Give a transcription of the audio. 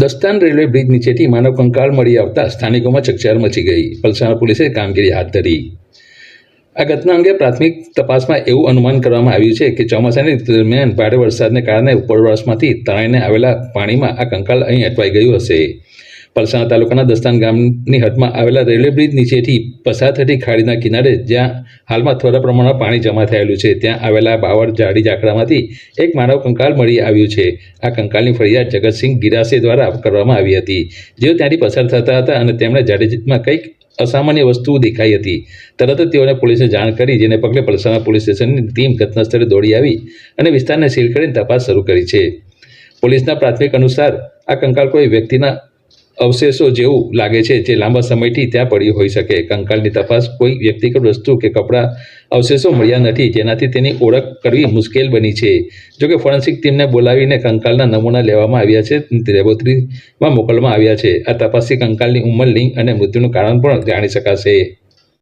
દસ્તાન railway bridge નીચેથી માનવ કંકાળ મળી આવતા સ્થાનિકોમાં ચકચાર મચી ગઈ. પલસાણા પોલીસે કામગીરી હાથ ધરી. આ ઘટના અંગે પ્રાથમિક તપાસમાં એવું અનુમાન કરવામાં આવ્યું છે કે ચોમાસાની દરમિયાન ભારે વરસાદને કારણે ઉપરવાસમાંથી તણાઈને આવેલા પાણીમાં આ કંકાલ અહીં અટવાઈ ગયું હશે. પલસાણા તાલુકાના દસ્તાન ગામની હદમાં આવેલા રેલવે બ્રિજ નીચેથી પસાર થતી ખાડીના કિનારે જ્યાં હાલમાં થોડા પ્રમાણમાં પાણી જમા થયેલું છે, ત્યાં આવેલા બાવર જાડી ઝાકડામાંથી એક માનવ કંકાલ મળી આવ્યું છે. આ કંકાલની ફરિયાદ જગતસિંહ ગિરાસે દ્વારા કરવામાં આવી હતી. જેઓ ત્યાંથી પસાર થતા હતા અને તેમણે જાડેજીમાં કંઈક અસામાન્ય વસ્તુ દેખાઈ હતી. તરત જ તેઓને પોલીસે જાણ કરી, જેને પગલે પલસાણા પોલીસ સ્ટેશનની ટીમ ઘટનાસ્થળે દોડી આવી અને વિસ્તારને સીલ કરીને તપાસ શરૂ કરી છે. પોલીસના પ્રાથમિક અનુસાર આ કંકાલ કોઈ વ્યક્તિના અવશેષો જેવું લાગે છે જે લાંબા સમયથી ત્યાં પડ્યું હોઈ શકે. કંકાલની તપાસ કોઈ વ્યક્તિગત વસ્તુ કે કપડાં અવશેષો મળ્યા નથી જેનાથી તેની ઓળખ કરવી મુશ્કેલ બની છે. જોકે ફોરેન્સિક ટીમને બોલાવીને કંકાલના નમૂના લેવામાં આવ્યા છે લેબોરેટરીમાં મોકલવામાં આવ્યા છે. આ તપાસથી કંકાલની ઉંમર, લિંગ અને મૃત્યુનું કારણ પણ જાણી શકાશે.